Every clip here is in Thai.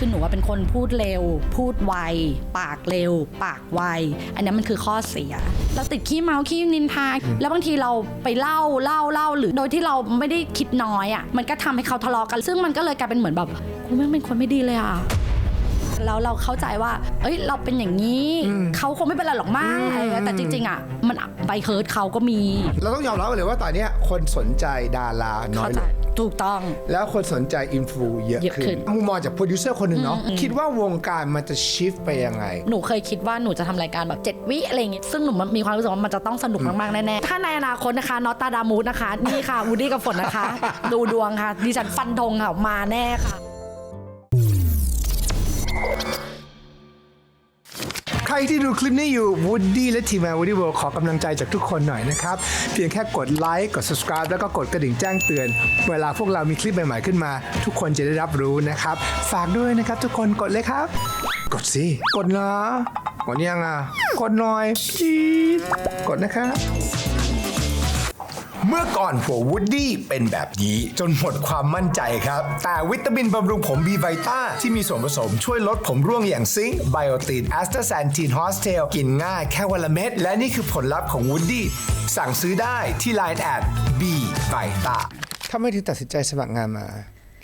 คือหนูว่าเป็นคนพูดเร็ว พูดไว ปากเร็ว ปากไว อันนี้มันคือข้อเสีย เราติดขี้เมาขี้นินทา แล้วบางทีเราไปเล่าเล่าเล่าหรือโดยที่เราไม่ได้คิดน้อยอะ มันก็ทำให้เขาทะเลาะกัน ซึ่งมันก็เลยกลายเป็นเหมือนแบบกูแม่งเป็นคนไม่ดีเลยอะ แล้วเราเข้าใจว่า เอ้ย เราเป็นอย่างนี้ เขาคงไม่เป็นไรหรอกมั้งอะไรอย่างเงี้ยแต่จริงๆอะ มันไปเฮิร์ตเขาก็มี เราต้องยอมรับเลยว่าตอนเนี้ยคนสนใจดาราน้อเข้ายใจลงถูกต้อง แล้วคนสนใจอินฟลูเยอะเยอะขึ้ขึ้นน มุมมองจากโปรดิวเซอร์คนหนึ่งเนาะคิดว่าวงการมันจะชิฟไปยังไง หนูเคยคิดว่าหนูจะทำรายการแบบ 7 วิอะไรอย่างงี้ซึ่งหนูมีความรู้สึกว่ามันจะต้องสนุกมาก ๆ แน่ ๆ ถ้าในอนาคตนะคะนอตตาดามูดนะคะ นี่ค่ะวูดดี้กับฝนนะคะ ดูดวงค่ะดิฉันฟันธงค่ะ มาแน่ค่ะ ที่ดูคลิปนี้อยู่วูดดี้และทีมงาน Woody World ขอกำลังใจจากทุกคนหน่อยนะครับ เพียงแค่กดไลค์กด subscribe แล้วก็กดกระดิ่งแจ้งเตือน เวลาพวกเรามีคลิปใหม่ๆขึ้นมา ทุกคนจะได้รับรู้นะครับ ฝากด้วยนะครับทุกคนกดเลยครับ กดสิกดนะกดยังอะกดหน่อยกดนะครับ เมื่อก่อนหัววูดดี้เป็นแบบนี้ จนหมดความมั่นใจครับ แต่วิตามินบำรุงผมบีไวต้าที่มีส่วนผสมช่วยลดผมร่วงอย่างซิงค์ไบโอตินแอสตาแซนทีนฮอสเทลกินง่ายแค่วันละเม็ด และนี่คือผลลัพธ์ของวูดดี้สั่งซื้อได้ที่ Line แอดบีไวต้าถ้าไม่ถึงตัดสินใจสมัครงานมา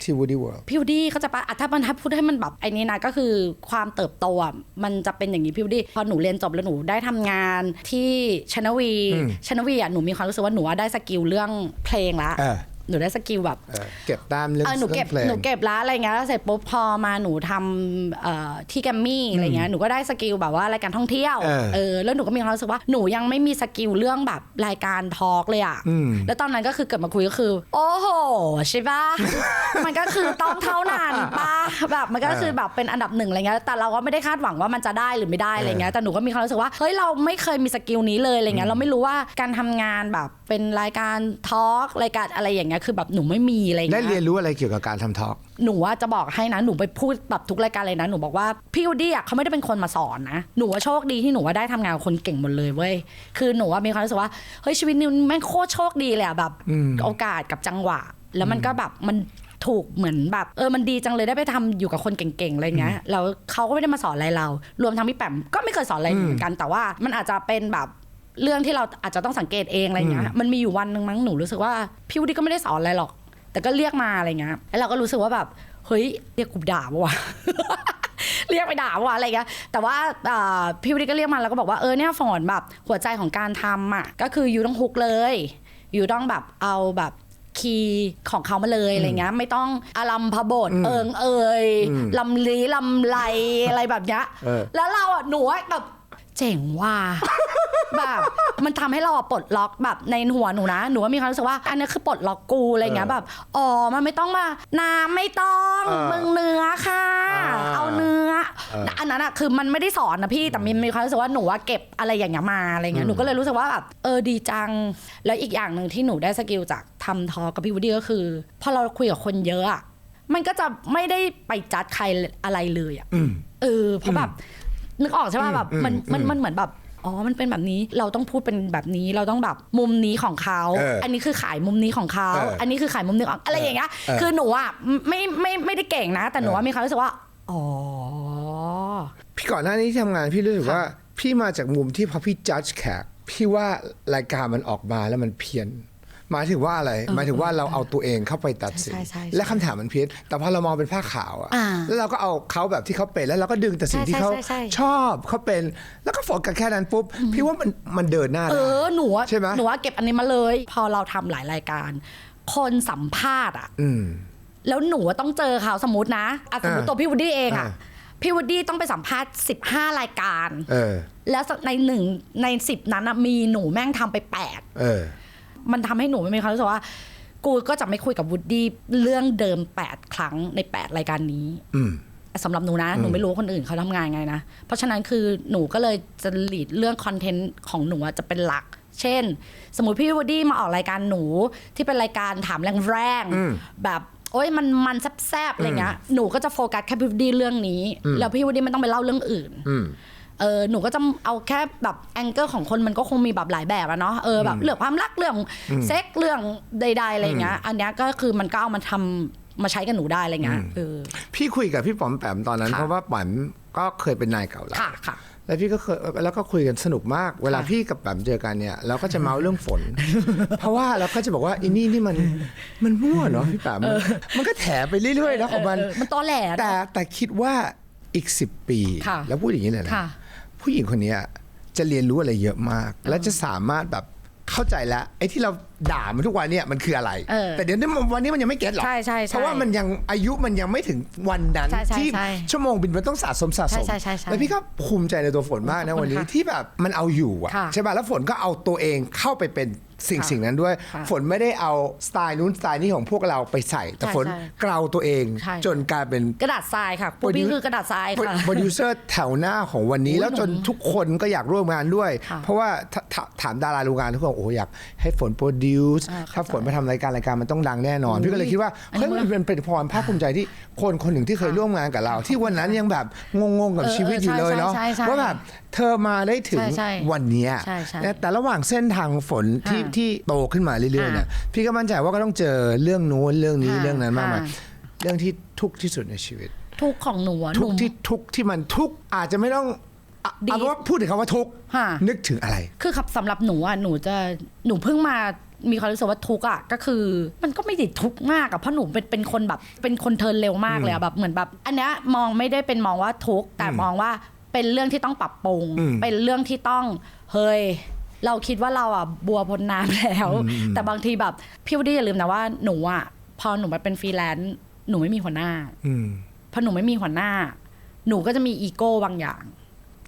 ที่ Woody World พี่วูดดี้เขาใจะปะอะถ้ามันถ้าพูดให้มันแบบไอ้นี้นะก็คือความเติบโตอะมันจะเป็นอย่างนี้พี่วูดดี้พอหนูเรียนจบแล้วหนูได้ทำงานที่ชนวีชนวีอะหนูมีความรู้สึกว่าหนูว่าได้สกิลเรื่องเพลงละเออ หนูได้สกิลแบบเออเก็บตามเรื่องเออหนูเก็บรื่องพลงหนูเก็บร้านอะไรเงี้ยแล้วเสร็จปุ๊บพอมาหนูทำเอ่อที่แกรมมี่อะไรเงี้ยหนูก็ได้สกิลแบบว่ารายการท่องเที่ยวเออเออแล้วหนูก็มีความรู้สึกว่าหนูยังไม่มีสกิลเรื่องแบบรายการทอล์กเลยอะอืมแล้วตอนนั้นก็คือเกิดมาคุยก็คือ โอ้โหใช่ปะมันก็คือต้องเท่านั้นปะแบบมันก็คือแบบเป็นอันดับหนึ่งอะไรเงี้ยแต่เราก็ไม่ได้คาดหวังว่ามันจะได้หรือไม่ได้อะไรเงี้ยแต่หนูก็มีความรู้สึกว่าเฮ้ยเราไม่เคยมีสกิลนี้เลยอะไรเงี้ยเราไม่รู้ว่าการทำงานแบบเป็นรายการทอล์กรายการอะไรอย่างเงี้ยคือแบบหนูไม่มีอะไรเงี้ยได้เรียนรู้อะไรเกี่ยวกับการทำทอล์ก หนูว่าจะบอกให้นะหนูไปพูดแบบทุกรายการเลยนะหนูบอกว่าพี่วูดดี้อะเขาไม่ได้เป็นคนมาสอนนะหนูว่าโชคดีที่หนูว่าได้ทำงานกับคนเก่งหมดเลยเว้ยคือหนูว่ามีความรู้สึกว่าเฮ้ยชีวิตนี้แม่งโคตรโชคดีเลยอะแบบโอกาสกับจังหวะ แล้วมันก็แบบมันถูกเหมือนแบบเออมันดีจังเลยได้ไปทำอยู่กับคนเก่งๆอะไรเงี้ยแล้วเขาก็ไม่ได้มาสอนอะไรเรา รวมทั้งพี่แปมก็ไม่เคยสอนอะไรเหมือนกันแต่ว่ามันอาจจะเป็นแบบ เรื่องที่เราอาจจะต้องสังเกตเองอะไรเงี้ยมันมีอยู่วันหนึ่งมั้งหนูรู้สึกว่าพี่วูดดี้ก็ไม่ได้สอนอะไรหรอก แต่ก็เรียกมาอะไรเงี้ยแล้วเราก็รู้สึกว่าแบบเฮ้ยเรียกกูด่าปะวะเรียกไปด่าปะวะอะไรเงี้ยแต่ว่าอ่าพี่วิริก็เรียกมาแล้วก็บอกว่าเออเนี่ยฝนแบบหัวใจของการทำอะก็คืออยู่ต้องฮุกเลย อยู่ต้องแบบเอาแบบคีย์ของเขามาเลยอะไรเงี้ยไม่ต้องอารัมพบทเอิงเอยลำลีลำไรอะไรแบบเนี้ยเออแล้วเราอะหนูอะแบบเจ๋งว่ะ แบบมันทำให้เราอะปลดล็อกแบบในหัวหนูนะ หนูว่ามีความรู้สึกว่า อันนี้คือปลดล็อกกูอะไรเงี้ยแบบอ๋อมันไม่ต้องมาน้ำไม่ต้องเออมึงเนื้อค่ะอ่าเอาเนื้อเอออัอันนั้นอะคือมันไม่ได้สอนนะพี่แต่มีมีความรู้สึกว่าหนูว่าเก็บอะไรอย่างเงี้ยมาอะไรเงี้ยหนูก็เลยรู้สึกว่าแบบเออดีจัง แล้วอีกอย่างหนึ่งที่หนูได้สกิลจากทำทอล์กกับพี่วูดดี้ก็คือพอเราคุยกับคนเยอะอะมันก็จะไม่ได้ไปจัดใครอะไรเลยอะอืมเออเพราะแบบนึกออกใช่ป่ะแบบมันอืมมันมันเหมือนแบบ อ๋อมันเป็นแบบนี้เราต้องพูดเป็นแบบนี้เราต้องแบบมุมนี้ของเขา เอออันนี้คือขายมุมนี้ของเขาเอออัอันนี้คือขายมุมนี้ของอะไรอย่างเงี้ยเออคือหนูอะไม่ไม่ไม่ได้เก่งนะ แต่หนูว่ามีความรู้สึกว่าอ๋อ พี่ก่อนหน้านี้ที่ทำงานพี่รู้สึกว่า พี่มาจากมุมที่พอพี่จัดแขกพี่ว่ารายการมันออกมาแล้วมันเพี้ยน หมายถึงว่าอะไร หมายถึงว่าเราเอาตัวเองเข้าไปตัดสินใช่ใช่ใช่และคำถามมันเพี้ยนแต่พอเรามองเป็นผ้าขาวอะอ่าแล้วเราก็เอาเขาแบบที่เขาเป็นแล้วเราก็ดึงแต่สิ่งใช่ที่เขาใช่ใช่ชอบเขาเป็น แล้วก็โฟกัสแค่นั้นปุ๊บ พี่ว่ามันมันเดินหน้าเอได้อหนูอะใช่ไหมหนูว่าเก็บอันนี้มาเลย พอเราทำหลายรายการ คนสัมภาษณ์อะอืมแล้วหนูอะต้องเจอเขาสมมตินะอะสมมติอ่าตัวพี่วูดดี้เองอะอ่าพี่วูดดี้ต้องไปสัมภาษณ์ 15 รายการเออแล้วในหนึ่งในสิบนั้นอะมีหนูแม่งทำไปแปดเออ มันทำให้หนูไม่มีความรู้สึกว่า กูก็จะไม่คุยกับวูดดี้เรื่องเดิม8ครั้งใน8รายการนี้ อืมสำหรับหนูนะ หนูไม่รู้ว่าคนอื่นเขาทำงานไงนะ เพราะฉะนั้นคือหนูก็เลยจะหลีดเรื่องคอนเทนต์ของหนูอะจะเป็นหลัก เช่น สมมติพี่วูดดี้มาออกรายการหนูที่เป็นรายการถามแรงอืมๆแบบโอ้ยมันมันแซบๆอะไรเงี้ยหนูก็จะโฟกัสแค่พี่วูดดี้เรื่องนี้ แล้วพี่วูดดี้ไม่ต้องไปเล่าเรื่องอื่นอืม เออหนูก็จะเอาแค่แบบแองเกิลของคนมันก็คงมีแบบหลายแบบอะเนาะเออแบบเรื่องความรักเรื่องเซ็กเรื่องใดๆอะไรอย่างเงี้ย อันเนี้ยก็คือมันก็เอามาทำมาใช้กับหนูได้อะไรเงี้ยเออพี่คุยกับพี่ป๋อมแปมตอนนั้นค่ะเพราะว่าป๋อมก็เคยเป็นนายเก่าเราค่ะค่ะแล้วพี่ก็เคยแล้วก็คุยกันสนุกมาก เวลาค่ะพี่กับแปมเจอกันเนี่ยเราก็จะเมาเรื่องฝน เพราะว่าเราก็จะบอกว่าอินี่นี่มันมันมั่วเนาะพี่แปมมันมันก็แถไปเรื่อยๆนะของมันเออมันตอแหลนะแต่แต่คิดว่าอีกสิบปีค่ะแล้วพูดอย่างนี้เลยนะค่ะ ผู้หญิงคนนี้จะเรียนรู้อะไรเยอะมาก และจะสามารถแบบเข้าใจแล้วไอ้ที่เราด่ามันทุกวันเนี่ยมันคืออะไร เออแต่เดี๋ยวนี้มันวันนี้มันยังไม่เก็ตหรอกใช่ใช่ใช่เพราะว่ามันยังอายุมันยังไม่ถึงวันนั้น ใช่ใช่ที่ใช่ชั่วโมงบินมันต้องสะสมสะสมใช่ใช่ใช่ใช่แล้วพี่ก็ภูมิใจในตัวฝนมากนะขอบคุณวันนี้ค่ะที่แบบมันเอาอยู่อะค่ะใช่ป่ะแล้วฝนก็เอาตัวเองเข้าไปเป็นสิ่งค่ะสิ่งนั้นด้วย ค่ะฝนไม่ได้เอาสไตล์นู้นสไตล์นี้ของพวกเราไปใส่ แต่ใช่ฝนใช่เกลาตัวเอง ใช่ จนกลายเป็น กระดาษทรายค่ะปูปี้คือกระดาษทรายค่ะ โปรดิวเซอร์แถวหน้าของวันนี้โอ้ยแล้วจนทุกคนก็อยากร่วมงานด้วย ค่ะเพราะว่าถ้าถ้าถามดาราโรงงานทุกคนโอ้โหอยากให้ฝนโปรดิวซ์อ่าถ้าเข้าใจฝนมาทำรายการรายการมันต้องดังแน่นอนอุ้ยพี่ก็เลยคิดว่าอันนี้เฮ้ยมันเป็นเป็นพรภาคภูมิใจที่คนคนหนึ่งที่เคยร่วมงานกับเรา ที่วันนั้นยังแบบงงๆกับเออชีวิตอยู่เลยเนาะใช่ใช่ใช่ว่าแบบเธอมาได้ถึงใช่ใช่วันเนี้ยใช่ใช่นะแต่ระหว่างเส้นทางฝนที่ค่ะที่โตขึ้นมาเรื่อยๆเนี่ยค่ะพี่ก็มั่นใจว่าก็ต้องเจอเรื่องนู้นเรื่องนี้ค่ะเรื่องนั้นมากมายค่ะเรื่องที่ทุกข์ที่สุดในชีวิต ทุกข์ของหนูอะหทุนูกข์ที่ทุกข์ที่มันทุกข์อาจจะไม่ต้องอะดีเอาเป็นว่าพูดถึงคำว่าทุกข์ค่ะนึกถึงอะไร คือครับสำหรับหนูอะหนูจะหนูเพิ่งมา มีความรู้สึกว่าทุกข์อะก็คือ มันก็ไม่ได้ทุกข์มากอะเพราะหนูเป็นเป็นคนแบบเป็นคนเทิร์นเร็วมากเลยอะแบบเหมือนแบบ อันเนี้ยมองไม่ได้เป็นมองว่าทุกข์แต่มองว่าเป็นเรื่องที่ต้องปรับปรุง อืม เป็นเรื่องที่ต้องเฮ้ยเราคิดว่าเราอะบัวพ้นน้ำแล้ว แต่บางทีแบบพี่วดดี้อย่าลืมนะว่าหนูอะพอหนูมาเป็นฟรีแลนซ์หนูไม่มีหัวหน้า อืม พอหนูไม่มีหัวหน้า หนูก็จะมีอีโก้บางอย่าง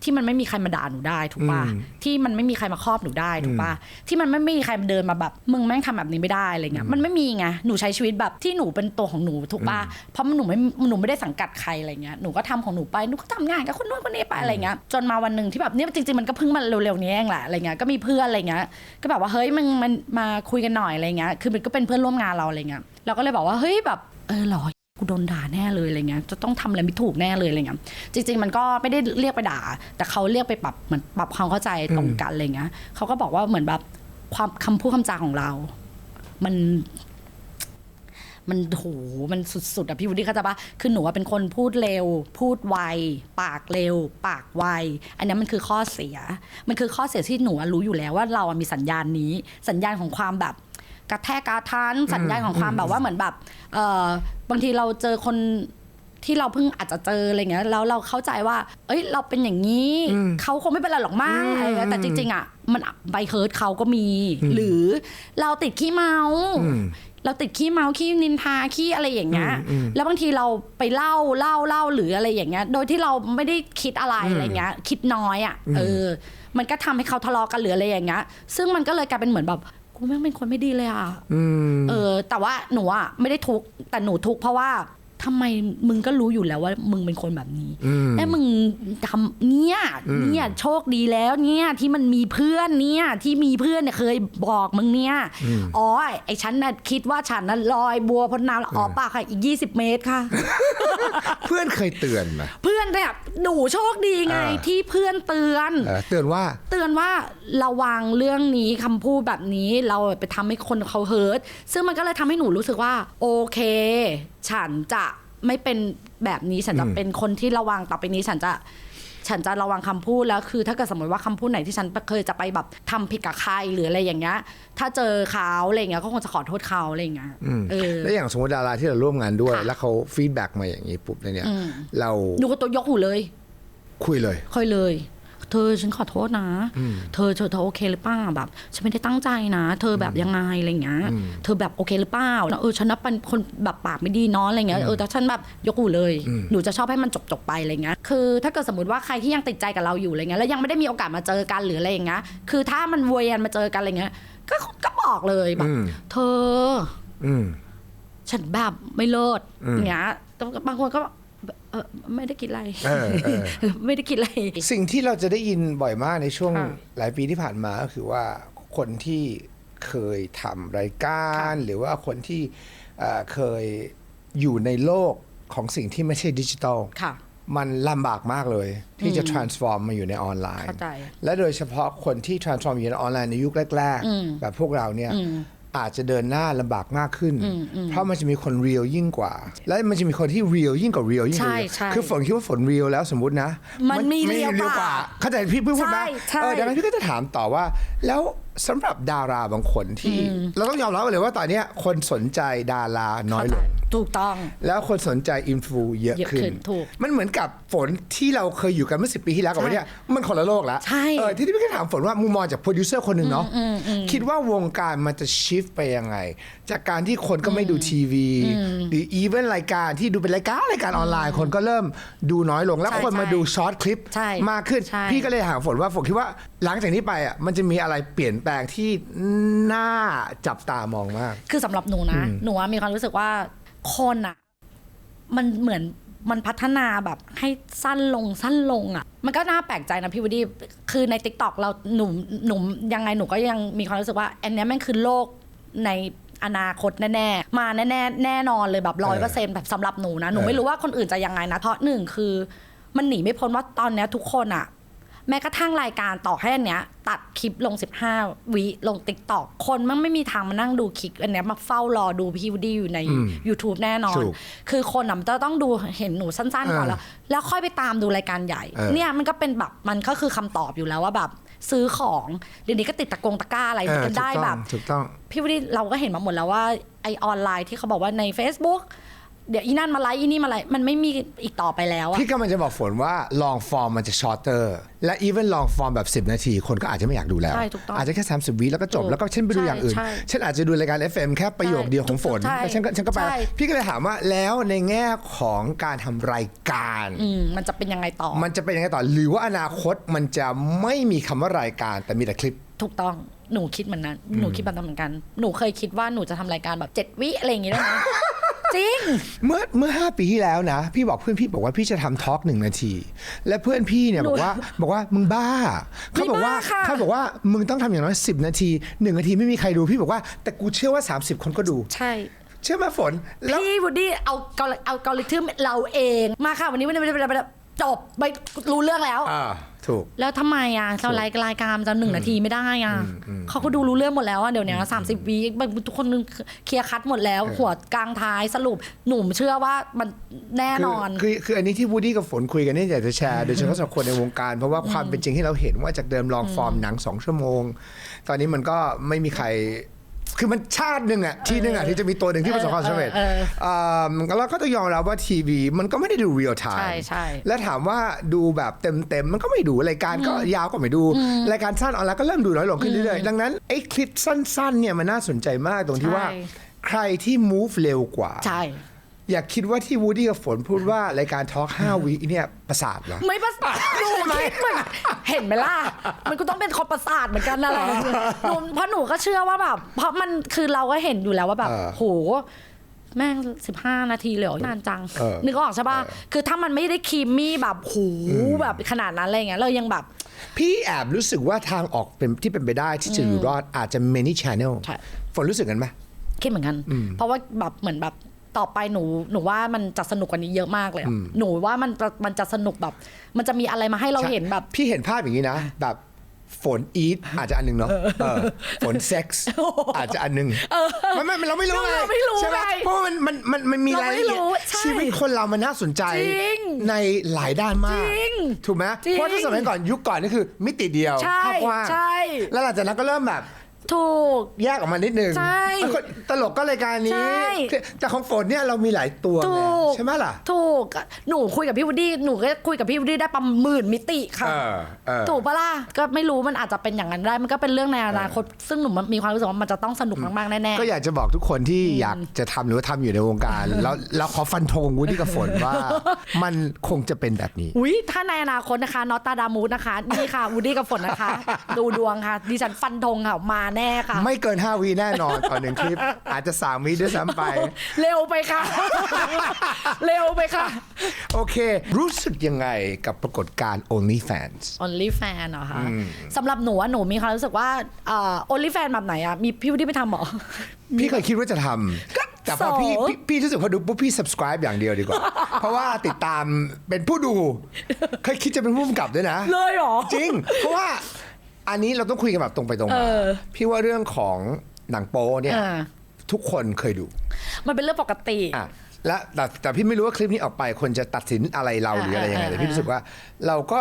ที่มันไม่มีใครมาด่าหนูได้ถูกปะอืมที่มันไม่มีใครมาครอบหนูได้ถูกปะที่มันไม่มีใครมาเดินมาแบบมึงแม่งทำแบบนี้ไม่ได้อะไรเงี้ยมันไม่มีไงหนูใช้ชีวิตแบบที่หนูเป็นตัวของหนูถูกปะเพราะหนูไม่หนูไม่ได้สังกัดใครอะไรเงี้ยหนูก็ทำของหนูไปหนูก็ทำงานกับคนนู้นคนนี้ไปอะไรเงี้ยจนมาวันหนึ่งที่แบบเนี่ยจริงๆมันก็เพิ่งมาเร็วๆนี้เองแหละอะไรเงี้ยก็มีเพื่อนอะไรเงี้ยก็แบบว่าเฮ้ยมึงมันมาคุยกันหน่อยอะไรเงี้ยคือมันก็เป็นเพื่อนร่วมงานเราอะไรเงี้ยเราก็เลยบอกว่าเฮ้ยแบบเออเหรอ กูโดนด่าแน่เลยอะไรเงี้ย จะต้องทำอะไรไม่ถูกแน่เลยอะไรเงี้ย จริง ๆ มันก็ไม่ได้เรียกไปด่า แต่เขาเรียกไปปรับเหมือนปรับความเข้าใจตรงกันอะไรเงี้ยเขาก็บอกว่าเหมือนแบบความคำพูดคำจาของเรา มัน มันโห มันสุดๆอะพี่วุฒิเข้าใจปะคือหนูเป็นคนพูดเร็ว พูดไว ปากเร็ว ปากไว อันนี้มันคือข้อเสีย มันคือข้อเสียที่หนูอะรู้อยู่แล้วว่าเราอะมีสัญญาณนี้ สัญญาณของความแบบ กระแทกกระทันสัญญาณของความแบบว่าเหมือนแบบเออบางทีเราเจอคนที่เราเพิ่งอาจจะเจออะไรเงี้ยแล้วเราเข้าใจว่า เอ้ย เราเป็นอย่างนี้เขาคงไม่เป็นไรหรอกมั้งอะไรเงี้ยแต่จริง ๆ อะ มันใบเฮิร์ตเขาก็มี หรือเราติดขี้เมาเราติดขี้เมาขี้นินทาขี้อะไรอย่างเงี้ยแล้วบางทีเราไปเล่าเล่าเล่าหรืออะไรอย่างเงี้ย โดยที่เราไม่ได้คิดอะไรอะไรเงี้ย คิดน้อยอะเออ มันก็ทำให้เขาทะเลาะกันหรืออะไรอย่างเงี้ย ซึ่งมันก็เลยกลายเป็นเหมือนแบบ กูแม่งเป็นคนไม่ดีเลยอะอืมเออ แต่ว่าหนูอะไม่ได้ทุกข์แต่หนูทุกข์เพราะว่า ทำไมมึงก็รู้อยู่แล้วว่ามึงเป็นคนแบบนี้อืมแล้วมึงทำเนี่ยเนี่ยโชคดีแล้วเนี่ยที่มันมีเพื่อนเนี่ยที่มีเพื่อนเนี่ยเคยบอกมึงเนี่ยอ๋อไอ้ฉันน่ะคิดว่าฉันน่ะลอยบัวพ้นน้ำแล้วอ๋อเปล่าค่ะอีก 20 เมตรค่ะ เพื่อนเคยเตือนไหมเพื่อนเนี่ยหนูโชคดีไงอ่าที่เพื่อนเตือนเออเตือนว่าเตือนว่าระวังเรื่องนี้คำพูดแบบนี้เราไปทำให้คนเขาเฮิร์ตซึ่งมันก็เลยทำให้หนูรู้สึกว่า โอเคฉันจะไม่เป็นแบบนี้ฉันจะเป็นคนที่ระวังต่อไปนี้ฉันจะฉันจะระวังคำพูดแล้วคือ ถ้าเกิดสมมติว่าคำพูดไหนที่ฉันเคยจะไปแบบทำผิดกับใครหรืออะไรอย่างเงี้ยถ้าเจอเขาอะไรอย่างเงี้ยก็คงจะขอโทษเขาอะไรอย่างเงี้ยเออแล้วอย่างสมมติดาราที่เราร่วมงานด้วยค่ะแล้วเขาฟีดแบ็กมาอย่างนี้ปุ๊บเนี่ยอืมเราหนูก็ตัวยกหูเลย คุยเลยค่อยเลย เธอฉันขอโทษนะ เธอเธอเธอโอเคหรือเปล่าแบบ ฉันไม่ได้ตั้งใจนะ เธอแบบยังไงอะไรเงี้ยเธอแบบโอเคหรือเปล่าแล้วเออฉันนับเป็นคนแบบปากไม่ดีเนาะอะไรเงี้ยเออแต่ฉันแบบยกหูเลยหนูจะชอบให้มันจบจบๆไปอะไรเงี้ยคือ ถ้าเกิดสมมติว่าใครที่ยังติดใจกับเราอยู่อะไรเงี้ยแล้วยังไม่ได้มีโอกาสมาเจอกันหรืออะไรอย่างเงี้ยคือถ้ามันเวียนมาเจอกันอะไรเงี้ยก็ก็บอกเลยแบบอืมเธออืมฉันแบบไม่เลิศอืมเงี้ยแต่บางคนก็ เออไม่ได้คิดอะไรเออเออ ไม่ได้คิดอะไร สิ่งที่เราจะได้ยินบ่อยมากในช่วงค่ะหลายปีที่ผ่านมาก็คือว่าคนที่เคยทำรายการ หรือว่าคนที่เอ่อเคยอยู่ในโลกของสิ่งที่ไม่ใช่ดิจิทัลค่ะ มันลำบากมากเลย ที่จะ transform มาอยู่ในออนไลน์ เข้าใจ และโดยเฉพาะคนที่ transform อยู่ในออนไลน์ในยุคแรกอืมๆแบบพวกเราเนี่ย อืมอาจจะเดินหน้าลำบากมากขึ้น เพราะมันจะมีคนเรียลยิ่งกว่า และมันจะมีคนที่เรียลยิ่งกว่าเรียลยิ่งกว่า ใช่ real ใช่คือฝนคิดว่าฝนเรียลแล้วสมมตินะมันมี real เรียลกกว่าว่าเข้าใจพี่พูดไหมใช่ใช่ เออดังนั้นพี่ก็จะถามต่อว่า แล้ว สำหรับดาราบางคนที่ เราต้องยอมรับเลยว่าตอนเนี้ยคนสนใจดาราน้อยลง ถูกต้อง แล้วคนสนใจอินฟูเยอะเยอะขึ้นขึ้นถูกมันเหมือนกับฝนที่เราเคยอยู่กันเมื่อสิปีที่แล้วกับวันเนี้ยมันคนละโลกแล้วใช่เออที่ที่พี่ก็ถามฝนว่ามุมมองจากโปรดิวเซอร์คนหนึ่งเนาะคิดว่าวงการมันจะชิฟไปยังไง จากการที่คนก็ไม่ดูทีวี หรืออีเวนรายการที่ดูเป็นรายการรายการออนไลน์ คนก็เริ่มดูน้อยลงแล้วใช่คนมาใช่ดูช็อตคลิปใช่มากขึ้นใช่พี่ก็เลยถามฝนว่าฝนคิดว่าหลังจากนี้ไปอะมันจะมีอะไรเปลี่ยนแปลงที่น่าจับตามองมาก คือสำหรับหนูนะ หนูอะมีความรู้สึกว่าคนอะมันเหมือนมันพัฒนาแบบให้สั้นลงสั้นลงอะมันก็น่าแปลกใจนะพี่วดดี้คือใน t ิ k t o k เราหนูหนูยังไงหนูก็ยังมีความรู้สึกว่าอันเนี้ยแม่งคือโลกในอนาคตแน่ๆ มาแน่ๆ แน่นอนเลยแบบร้อยเปอร์เซ็นต์แบบสำหรับหนูนะ หนูไม่รู้ว่าคนอื่นจะยังไงนะ เพราะหนึ่งคือ มันหนีไม่พ้นว่าตอนเนี้ยทุกคนอะ แม้กระทั่งรายการต่อให้อันเนี้ย ตัดคลิปลง 15 วิลงติ๊กตอกคนมันไม่มีทางมานั่งดูคลิปอันเนี้ยมาเฝ้ารอดูพี่วูดดี้อยู่ใน YouTube แน่นอน ถูกคือคนอะมันจะต้องดูเห็นหนูสั้นๆก่อนเออแล้ว แล้วค่อยไปตามดูรายการใหญ่ เออเนี่ยมันก็เป็นแบบมันก็คือคำตอบอยู่แล้วว่าแบบซื้อของเดี๋ยวนี้ก็ติดตะกงตะกร้าอะไรเออกันได้ถูกแบต้องบ ถูกต้อง พี่วูดดี้เราก็เห็นมาหมดแล้วว่าไอออนไลน์ที่เขาบอกว่าใน Facebook เดี๋ยวอีนั่นมาไลฟ์อีนี่มาไลฟ์มันไม่มีอีกต่อไปแล้วอะพี่ก็มันจะบอกฝนว่าลองฟอร์มมันจะชอร์เตอร์และอีเวนลองฟอร์มแบบ 10 นาที คนก็อาจจะไม่อยากดูแล้ว ใช่ถูกต้องอาจจะแค่ 30 วิแล้วก็จบถูกแล้วก็เช่นไปดูอย่างอื่น ใช่ฉันอาจจะดูรายการ FM แค่ประโยคเดียวของฝนใช่แล้วฉันก็ฉันก็ไป ใช่ พี่ก็เลยถามว่าแล้วในแง่ของการทำรายการ อืมมันจะเป็นยังไงต่อ มันจะเป็นยังไงต่อ หรือว่าอนาคตมันจะไม่มีคำว่ารายการแต่มีแต่คลิป ถูกต้อง หนูคิดเหมือนนั้น หนูคิดแบบนั้นเหมือนกัน หนูเคยคิดว่าหนูจะทำรายการแบบเจ็ดวิอะไรอย่างงี้ได้ไหม จริง เมื่อเมื่อห้าปีที่แล้วนะ พี่บอกเพื่อนพี่บอกว่าพี่จะทำทอล์กหนึ่งนาที และเพื่อนพี่เนี่ยหนูบอกว่าบอกว่ามึงบ้าเขาบอกว่าไม่บ้าค่ะเขาบอกว่ามึงต้องทำอย่างน้อย10นาทีหนึ่งนาทีไม่มีใครดูพี่บอกว่าแต่กูเชื่อว่า 30 คนก็ดู ใช่เชื่อไหมฝนแล้วพี่วูดดี้เอากลเอากริทึมเราเองมาค่ะวันนี้วันนี้วันนี้ จบไปรู้เรื่องแล้ว อ่าถูก แล้วทำไมอะเรารายรายการมันจะหนึ่งนาทีไม่ได้อะเขาก็ดูรู้เรื่องหมดแล้วอะเดี๋ยวนี้สามสิบวิทุกคนนึงเคลียร์คัดหมดแล้วหัวกลางท้ายสรุปหนุ่มเชื่อว่ามันแน่นอน คือคือคืออันนี้ที่วูดดี้กับฝนคุยกันเนี่ยอยากจะแชร์โดยเฉพาะสำหรับคนในวงการ เพราะว่าความเป็นจริงที่เราเห็นว่าจากเดิมลองฟอร์มหนังสองชั่วโมง ตอนนี้มันก็ไม่มีใคร คือมันชาติหนึ่งอะที่หนึ่งอะที่จะมีตัวหนึ่งที่ประสบความสำเร็จเออเอออ่าแล้วก็ต้องยอมรับว่าทีวีมันก็ไม่ได้ดูเรียลไทม์ใช่ใช่และถามว่าดูแบบเต็มๆมันก็ไม่ดูรายการก็ยาวก็ไม่ดู รายการสั้นออนไลน์ก็เริ่มดูน้อยลงขึ้นเรื่อยๆดังนั้นไอ้คลิปสั้นๆเนี่ยมันน่าสนใจมากตรงที่ว่าใช่ใครที่ move เร็วกว่าใช่ อยากคิดว่าที่วูดดี้กับฝนพูดว่ารายการทอล์ก5วิเนี่ยประสาทเหรอ ไม่ประสาทหนูคิดเหมือนเห็นไหมล่ะ มันก็ต้องเป็นคนประสาทเหมือนกันนั่นแหละหนูเพราะหนูก็เชื่อว่าแบบ เพราะมันคือเราก็เห็นอยู่แล้วว่าแบบเออโห แม่งสิบห้านาทีเลยเหรอนานจังเออนึกออกใช่ป่ะ คือถ้ามันไม่ได้ครีมมี่แบบโหแบบขนาดนั้นอะไรเงี้ยเรายังแบบ พี่แอบรู้สึกว่าทางออกเป็นที่เป็นไปได้ที่จะอยู่รอดอาจจะ many channel ใช่ฝนรู้สึกกันไหมคิดเหมือนกัน เพราะว่าแบบเหมือนแบบ ต่อไปหนูหนูว่ามันจะสนุกกว่านี้เยอะมากเลยอะหนูว่ามันจะมันจะสนุกแบบ มันจะมีอะไรมาให้เราเห็นแบบ พี่เห็นภาพอย่างนี้นะ แบบฝนอีทอาจจะอันหนึงเนาะเออฝนเซ็กซ์อาจจะอันหนึงมันไม่เราไม่รู้ไงเราไม่รู้ใช่ไหมไงเพราะว่ามันมันมันมันมีเรารายไม่ละเอียดรู้ใช่ชีวิตคนเรามันน่าสนใจจริงในหลายด้านมาก จริงถูกไหมจริงเพราะถ้าสมัยก่อนยุคก่อนนี่คือมิติเดียวใช่ภาพกว้างใช่แล้วหลังจากนั้นก็เริ่มแบบ ถูก แยกออกมานิดนึงใช่แล้วก็ตลกก็รายการนี้ใช่แต่ของฝนเนี่ยเรามีหลายตัวไงถูกใช่ไหมล่ะ ถูกหนูคุยกับพี่วูดดี้หนูก็คุยกับพี่วูดดี้ได้ประมาณหมื่นมิติค่ะเออเออ ถูกปะล่ะก็ไม่รู้มันอาจจะเป็นอย่างนั้นได้มันก็เป็นเรื่องในอนาคตซึ่งหนูมีความรู้สึกว่ามันจะต้องสนุกมากๆแน่ก็อยากจะบอกทุกคนที่อยากจะทำหรือว่าทำอยู่ในวงการ แล้วแล้วขอฟันธงวูดดี้กับฝนว่า มันคงจะเป็นแบบนี้ๆอุ้ยถ้าในอนาคตนะคะนอตตาดามูดนะคะ นี่ค่ะวูดดี้กับฝนนะคะ ดูดวงค่ะ ดิฉันฟันธงค่ะมาแน่ค่ะ ไม่เกิน 5 วีแน่นอนต่อหนึ่งคลิป อาจจะ 3 วีด้วยซ้ำไป เร็วไปค่ะ เร็วไปค่ะ โอเค รู้สึกยังไงกับปรากฏการณ์ OnlyFans only fan เหรอคะสำหรับหนูอะหนูมีความรู้สึกว่าเอ่อ only fan แบบไหนอะมีพี่วูดดี้ไปทำเหรอ พี่เคยคิดว่าจะทำแต่พอพี่โสพี่พี่รู้สึกพอดูปุ๊บพี่ subscribe อย่างเดียวดีกว่า เพราะว่าติดตามเป็นผู้ดู เคยคิดจะเป็นผู้กำกับด้วยนะ เลยเหรอ จริง เพราะว่า อันนี้เราต้องคุยกันแบบตรงไปตรงเอมาอพี่ว่าเรื่องของหนังโป๊เนี่ยเออทุกคนเคยดู มันเป็นเรื่องปกติอะและแต่แต่พี่ไม่รู้ว่าคลิปนี้ออกไปคนจะตัดสินอะไรเราหรืออะไรยังไงอ่าแต่พี่รู้สึกว่าเราก็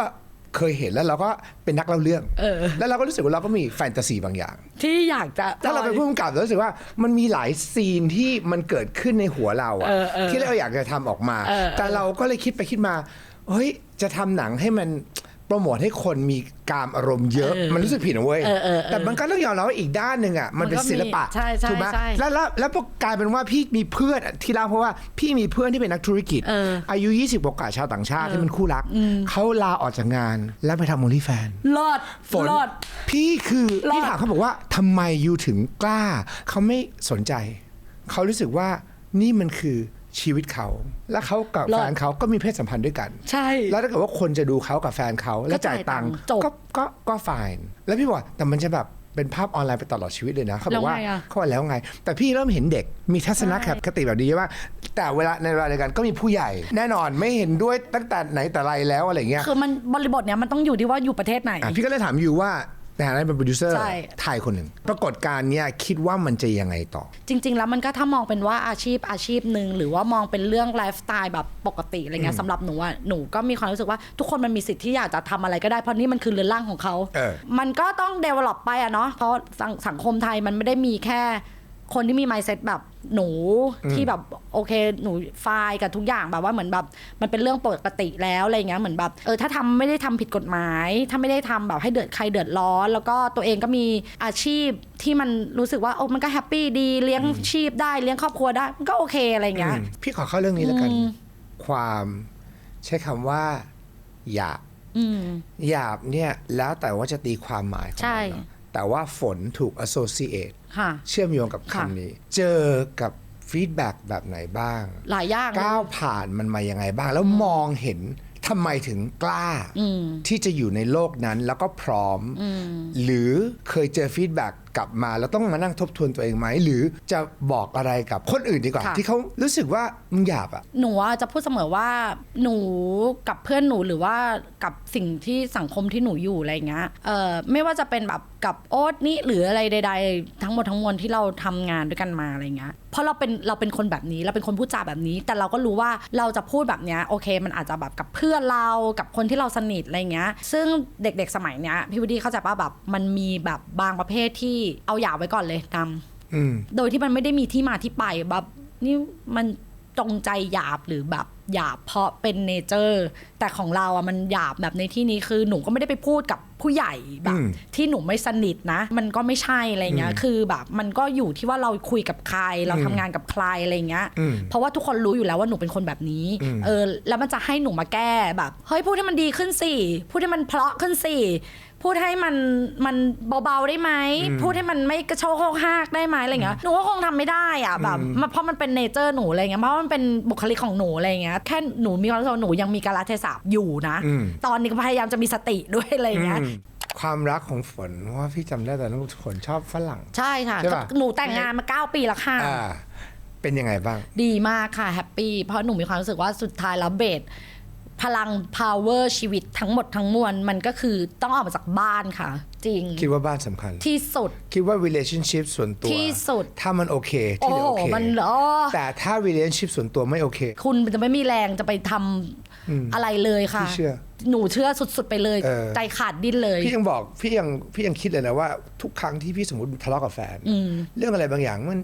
เคยเห็นแล้วเราก็เป็นนักเล่าเรื่องเออแล้วเราก็รู้สึกว่าเราก็มีแฟนตาซีบางอย่าง ที่อยากจะถ้าเราเป็นผู้กำกับเรารู้สึกว่ามันมีหลายซีนที่มันเกิดขึ้นในหัวเราอะเออเออที่เราอยากจะทำออกมาเออแต่เราก็เลยคิดไปคิดมาเฮ้ยจะทำหนังให้มัน โปรโมทให้คนมีกามอารมณ์เยอะ มันรู้สึกผิดนะเว้ยเออเออเออแต่มันก็ต้องยอมรับว่าอีกด้านหนึ่งอะมันเป็นมันก็มีศิลปะใช่ใช่ถูกไหมใช่แล้วแล้วแล้วพอกลายเป็นว่าพี่มีเพื่อนที่เล่าเพราะว่าพี่มีเพื่อนที่เป็นนักธุรกิจเอออายุ 20กว่าๆชาวต่างชาติที่เป็นคู่รัก เขาลาออกจากงานแล้วไปทำโอลี่แฟนรอดฝนรอดพี่คือรอดพี่ถามเขาบอกว่าทำไมยูถึงกล้า เขาไม่สนใจ เขารู้สึกว่านี่มันคือ ชีวิตเขา และเขากับแฟนเขาก็มีเพศสัมพันธ์ด้วยกัน ใช่ แล้วถ้าเกิดว่าคนจะดูเขากับแฟนเขาแล้วจ่ายตังค์จบก็ก็ก็ฟายแล้วพี่บอกแต่มันจะแบบเป็นภาพออนไลน์ไปตลอดชีวิตเลยนะเขาบอกว่าแล้วไงอะเขาบอกแล้วไง แต่พี่เริ่มเห็นเด็กมีทัศนคติแบบนี้ว่า แต่เวลาในเวลาเดียวกันก็มีผู้ใหญ่ แน่นอนไม่เห็นด้วยตั้งแต่ไหนแต่ไรแล้วอะไรเงี้ยคือมันบริบทเนี้ยมันต้องอยู่ที่ว่าอยู่ประเทศไหนอะพี่ก็เลยถามยูว่า ในฐานะเป็นโปรดิวเซอร์ใช่ ไทยคนหนึ่งปรากฏการณ์เนี่ยคิดว่ามันจะยังไงต่อ จริง ๆ แล้วมันก็ถ้ามองเป็นว่าอาชีพอาชีพหนึ่งหรือว่ามองเป็นเรื่องไลฟ์สไตล์แบบปกติอะไรเงี้ยสำหรับหนูอะหนูก็มีความรู้สึกว่าทุกคนมันมีสิทธิ์ที่อยากจะทำอะไรก็ได้เพราะนี่มันคือเรือนร่างของเขา เออ มันก็ต้องเดเวล็อปไปอะเนาะเพราะสังสังคมไทยมันไม่ได้มีแค่คนที่มีไมเซ็ตแบบ หนูที่แบบโอเคหนูไฟล์กับทุกอย่างแบบว่าเหมือนแบบ มันเป็นเรื่องปกติแล้วอะไรเงี้ยเหมือนแบบเออถ้าทำไม่ได้ทำผิดกฎหมาย ถ้าไม่ได้ทำแบบให้เดือดใครเดือดร้อน แล้วก็ตัวเองก็มีอาชีพที่มันรู้สึกว่าโอ้มันก็แฮปปี้ดีเลี้ยงชีพได้เลี้ยงครอบครัวได้มันก็โอเคอะไรเงี้ยอืมพี่ขอเข้าเรื่องนี้แล้วกันอืมความใช้คำว่าหยาบอืมหยาบเนี่ยแล้วแต่ว่าจะตีความหมายของใช่มันเนอะแต่ว่าฝนถูก associate ค่ะ เชื่อมโยงกับค่ะ คำนี้ เจอกับฟีดแบ็กแบบไหนบ้าง หลายอย่างก้าวผ่านมันมายังไงบ้าง แล้วมองเห็นทำไมถึงกล้าอืมที่จะอยู่ในโลกนั้นแล้วก็พร้อม หรือเคยเจอฟีดแบ็ก กลับมาแล้วต้องมานั่งทบทวนตัวเองไหม หรือจะบอกอะไรกับคนอื่นดีกว่า ค่ะ ที่เขารู้สึกว่ามึงหยาบอะ หนูอะจะพูดเสมอว่าหนูกับเพื่อนหนูหรือว่ากับสิ่งที่สังคมที่หนูอยู่อะไรเงี้ยเออไม่ว่าจะเป็นแบบกับโอ๊ตนี่หรืออะไรใด ๆ ทั้งหมดทั้งมวลที่เราทำงานด้วยกันมาอะไรเงี้ยเพราะเราเป็นเราเป็นคนแบบนี้เราเป็นคนพูดจาแบบนี้ แต่เราก็รู้ว่าเราจะพูดแบบเนี้ยโอเค มันอาจจะแบบกับเพื่อนเรากับคนที่เราสนิทอะไรเงี้ย ซึ่งเด็กๆสมัยเนี้ยพี่วดีเข้าใจป่ะแบบมันมีแบบบางประเภทที่เอาหยาบไว้ก่อนเลยนำอืมโดยที่มันไม่ได้มีที่มาที่ไปแบบนี่มันจงใจหยาบหรือแบบหยาบเพราะเป็นเนเจอร์ แต่ของเราอะมันหยาบแบบในที่นี้คือหนูก็ไม่ได้ไปพูดกับผู้ใหญ่แบบอืมที่หนูไม่สนิทนะ มันก็ไม่ใช่อะไรเงี้ยคือแบบ มันก็อยู่ที่ว่าเราคุยกับใคร เราทำงานกับใครอะไรเงี้ยอืมเพราะว่าทุกคนรู้อยู่แล้วว่าหนูเป็นคนแบบนี้เออแล้วมันจะให้หนูมาแก้แบบเฮ้ยพูดให้มันดีขึ้นสิพูดให้มันเพราะขึ้นสิ พูดให้มันมันเบาๆได้ไหมพูดให้มันไม่กระโชกโคกฮากได้ไหมอะไรเงี้ยหนูก็คงทำไม่ได้อะแบบมันเพราะมันเป็นเนเจอร์หนูอะไรเงี้ยเพราะมันเป็นบุคลิกของหนูอะไรเงี้ยแค่หนูมีความรู้สึกว่าหนูยังมีกาลเทศะอยู่นะอืมตอนนี้ก็พยายามจะมีสติด้วยอะไรเงี้ยอืมความรักของฝนเพราะว่าพี่จำได้ตอนนั้นฝนชอบฝรั่ง ใช่ค่ะใช่ปะหนูแต่งงานมาเก้าปีแล้วค่ะอ่าเป็นยังไงบ้าง ดีมากค่ะแฮปปี้เพราะหนูมีความรู้สึกว่าสุดท้ายแล้วเบส พลัง power ชีวิตทั้งหมดทั้งมวล มันก็คือต้องออกมาจากบ้านค่ะ จริง คิดว่าบ้านสำคัญ ที่สุด คิดว่า relationship ส่วนตัว ที่สุด ถ้ามันโอเคโอ้ที่เหลือโอเค มันอ๋อ แต่ถ้า relationship ส่วนตัวไม่โอเค คุณจะไม่มีแรงจะไปทำอะไรเลยค่ะ พี่เชื่อหนูเชื่อสุดๆไปเลย เออ ใจขาดดิ้นเลย พี่ยังบอกพี่ยังพี่ยังคิดเลยนะว่าทุกครั้งที่พี่สมมติทะเลาะกับแฟนเรื่องอะไรบางอย่างมัน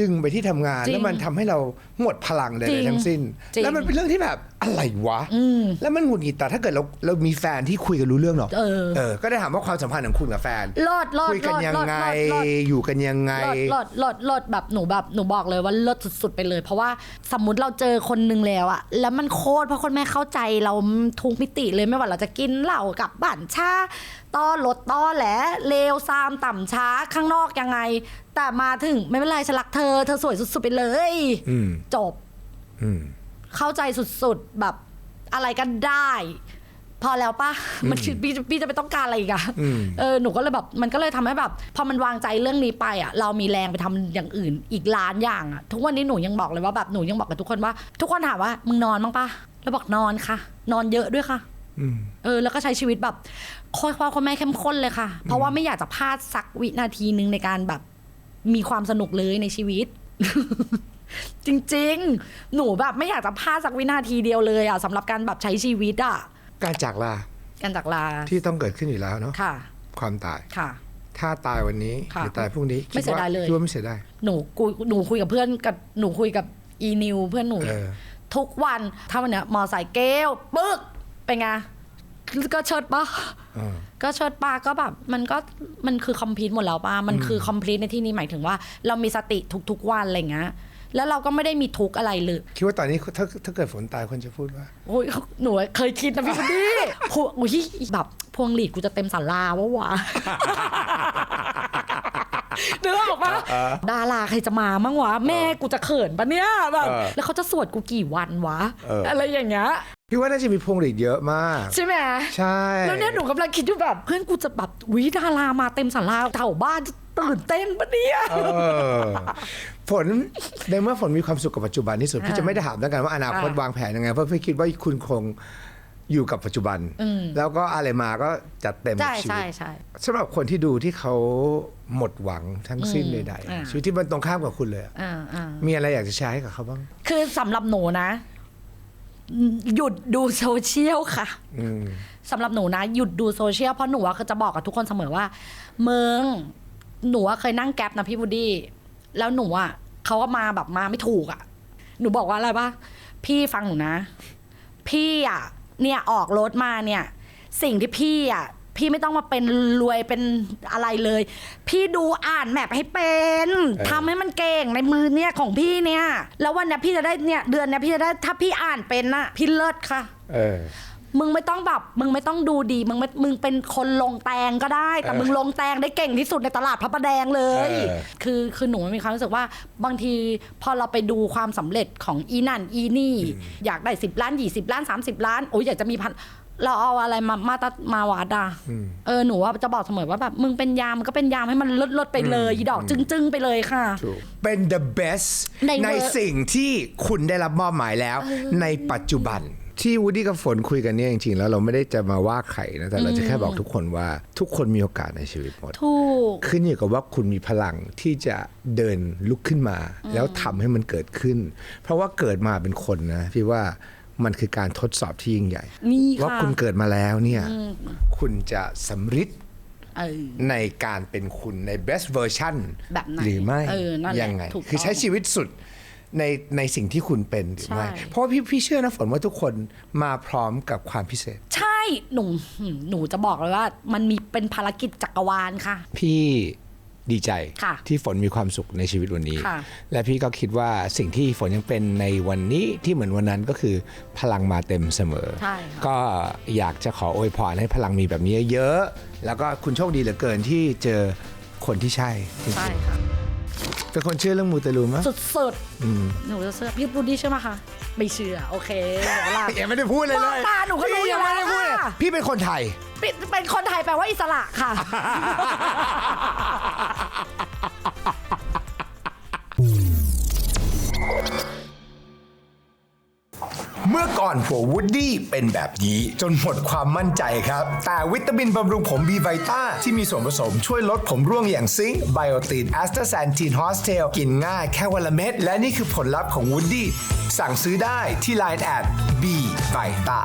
ดึงไปที่ทำงาน จริงแล้วมันทำให้เราหมดพลังเลยจริงทั้งสิ้น จริง แล้วมันเป็นเรื่องที่แบบอะไรวะ แล้วมันหงุดหงิดแต่ถ้าเกิดเราเรามีแฟนที่คุยกันรู้เรื่องหรอเออ เออ ก็ได้ถามว่าความสัมพันธ์ของคุณกับแฟน รอดรอดคุยกันยังไงรอดรอดรอด อยู่กันยังไงลดลดลดแบบหนูแบบหนูบอกเลยว่าลดสุดๆไปเลย เพราะว่าสมมติเราเจอคนนึงแล้วอะแล้วมันโคตรเพราะคนแม่เข้าใจเราทุกมิติเลยไม่ว่าเราจะกินเหล้ากลับบ้านช้าต้อรถต้อแหลเลวซามต่ำช้าข้างนอกยังไงแต่มาถึงไม่เป็นไรฉันรักเธอ เธอสวยสุดๆไปเลย อืมจบ อืม เข้าใจสุดๆแบบอะไรก็ได้ พอแล้วปะมันคือพี่พี่จะไปต้องการอะไรอีกอะอืม เออหนูก็เลยแบบมันก็เลยทำให้แบบพอมันวางใจเรื่องนี้ไปอะเรามีแรงไปทำอย่างอื่นอีกล้านอย่างอะทุกวันนี้หนูยังบอกเลยว่าแบบหนูยังบอกกับทุกคนว่า ทุกคนถามว่า มึงนอนบ้างปะแล้วบอกนอนค่ะ นอนเยอะด้วยค่ะ อืม เออแล้วก็ใช้ชีวิตแบบโคตรพ่อโคตรแม่เข้มข้นเลยค่ะ เพราะว่าไม่อยากจะพลาดสักวินาทีหนึ่งในการแบบ มีความสนุกเลยในชีวิต จริง ๆ หนูแบบไม่อยากจะพลาดสักวินาทีเดียวเลยอะสำหรับการแบบใช้ชีวิตอะการจากลาการจากลาที่ต้องเกิดขึ้นอยู่แล้วเนาะค่ะ ความตายค่ะ ถ้าตายวันนี้ค่ะหรือตายพรุ่งนี้ไม่เสียดายเลยคิดว่าไม่เสียดายหนูกูหนูคุยกับเพื่อนกับหนูคุยกับอีนิวเพื่อนหนูเออทุกวันถ้าวันเนี้ยมอไซค์เกลปึ๊กเป็นไง ก็เชิดปะเออก็เชิดปาก็แบบมันก็มันคือคอมพลีทหมดแล้วปะมันคือคอมพลีทในที่นี้หมายถึงว่า เรามีสติทุกๆวันอะไรเงี้ยแล้วเราก็ไม่ได้มีทุกข์อะไรเลยคิดว่าตอนนี้ถ้าถ้าเกิดฝนตายคนจะพูดว่าโอ้ยหนูเคยคิดนะพี่คนนี้พวงอุ้ยแบบพวงหลีดกูจะเต็มศาลาวะวะเนื้อออกปะดาราใครจะมามั่งวะ แม่กูจะเขินปะเนี่ยแบบเออแล้วเขาจะสวดกูกี่วันวะ เอออ อะไรอย่างเงี้ยพี่ว่าน่าจะมีพวงหลีดเยอะมาก ใช่ไหม ใช่แล้วเนี่ยหนูกำลังคิดอยู่แบบ เพื่อนกูจะแบบวิดารามาเต็มศาลาแถวบ้านจะตื่นเต้นปะเนี่ย เออฝนในเมื่อฝนมีความสุขกับปัจจุบันที่สุดพี่จะไม่ได้ถามแล้วกันว่าอนาคตอะวางแผนยังไงเพราะพี่คิดว่าคุณคง อยู่กับปัจจุบัน แล้วก็อะไรมาก็จัดเต็มใช่ชีใช่วิตใช่ สำหรับคนที่ดูที่เขาหมดหวังทั้งสิ้นอืมใดอ่า ๆชีวิตที่มันตรงข้ามกับคุณเลยอะอ่าอ่ามีอะไรอยากจะแชร์ให้กับเขาบ้าง คือสำหรับหนูนะ หยุดดูโซเชียลค่ะ อืม สำหรับหนูนะ หยุดดูโซเชียลเพราะหนูอะคือจะบอกกับทุกคนเสมอว่าเมืองหนูอะเคยนั่งแก๊ปนะพี่บูดดี้แล้วหนูอะเขาก็มาแบบมาไม่ถูกอะหนูบอกว่าอะไรปะพี่ฟังหนูนะ พี่อะ เนี่ยออกรถมาเนี่ย สิ่งที่พี่อะพี่ไม่ต้องมาเป็นรวยเป็นอะไรเลย พี่ดูอ่านแมพให้เป็นทำให้มันเก่งในมือเนี่ยของพี่เนี่ย แล้ววันเนี้ยพี่จะได้เนี่ยเดือนเนี้ยพี่จะได้ถ้าพี่อ่านเป็นน่ะพี่เลิศค่ะ เออ มึงไม่ต้องแบบมึงไม่ต้องดูดี มึงไม่มึงเป็นคนลงแตงก็ได้ แต่เออมึงลงแตงได้เก่งที่สุดในตลาดพระประแดงเลย เออ คือคือหนูมีความรู้สึกว่าบางทีพอเราไปดูความสำเร็จของอีนั่นอีนี่ อยากได้สิบล้านยี่สิบล้านสามสิบล้านโอ้ยอยากจะมีพันเราเอาอะไรมามาตรมาวัดอะเออหนูว่าจะบอกเสมอว่าแบบมึงเป็นยามก็เป็นยามให้มันลดลดๆไปเลยอีดอกจึ้งๆไปเลยค่ะถูกเป็น the best ในในเวอร์ สิ่งที่คุณได้รับมอบหมายแล้ว ในปัจจุบัน ที่วูดดี้กับฝนคุยกันเนี่ยจริงๆแล้วเราไม่ได้จะมาว่าใครนะแต่เราจะแค่บอกทุกคนว่าทุกคนมีโอกาสในชีวิตหมดถูกขึ้นอยู่กับว่าคุณมีพลังที่จะเดินลุกขึ้นมา แล้วทำให้มันเกิดขึ้น เพราะว่าเกิดมาเป็นคนนะพี่ว่ามันคือการทดสอบที่ยิ่งใหญ่นี่ว่าค่ะคุณเกิดมาแล้วเนี่ยคุณจะสำฤทธิ์เออในการเป็นคุณใน best version แบบไหนหรือไม่เออนั่นแหละยังไงถูกต้องคือใช้ชีวิตสุด ในในสิ่งที่คุณเป็นหรือไม่ ใช่ เพราะว่าพี่พี่เชื่อนะฝนว่าทุกคนมาพร้อมกับความพิเศษ ใช่หนูหืมหนูจะบอกเลยว่า มันมีเป็นภารกิจจักรวาลค่ะ พี่ดีใจค่ะที่ฝนมีความสุขในชีวิตวันนี้ ค่ะ และพี่ก็คิดว่าสิ่งที่ฝนยังเป็นในวันนี้ที่เหมือนวันนั้นก็คือพลังมาเต็มเสมอ ใช่ค่ะ ก็อยากจะขออวยพรให้พลังมีแบบนี้เยอะแล้วก็คุณโชคดีเหลือเกินที่เจอคนที่ใช่จริงๆ ใช่ค่ะ เป็นคนเชื่อเรื่องมูเตลูมั้ยสุดๆหนูจะเชื่อพี่บูดดี้เชื่อไหมคะไม่เชื่อโอเคเดี๋ยวเวลายังไม่ได้พูดเลยเลยบอกมาหนูก็รู้พี่อยู่ยังไม่ได้แล้วพูดเลยค่ะพี่เป็นคนไทยเป็นเป็นคนไทยแปลว่าอิสระค่ะ อนหัววูดดี้เป็นแบบนี้ จนหมดความมั่นใจครับ แต่วิตามินบำรุงผมบีไวต้าที่มีส่วนผสมช่วยลดผมร่วงอย่างซิงค์ไบโอตินแอสตาแซนทีนฮอสเทลกินง่ายแค่วันละเม็ดและนี่คือผลลัพธ์ของวูดดี้สั่งซื้อได้ที่ Line แอดบีไวต้า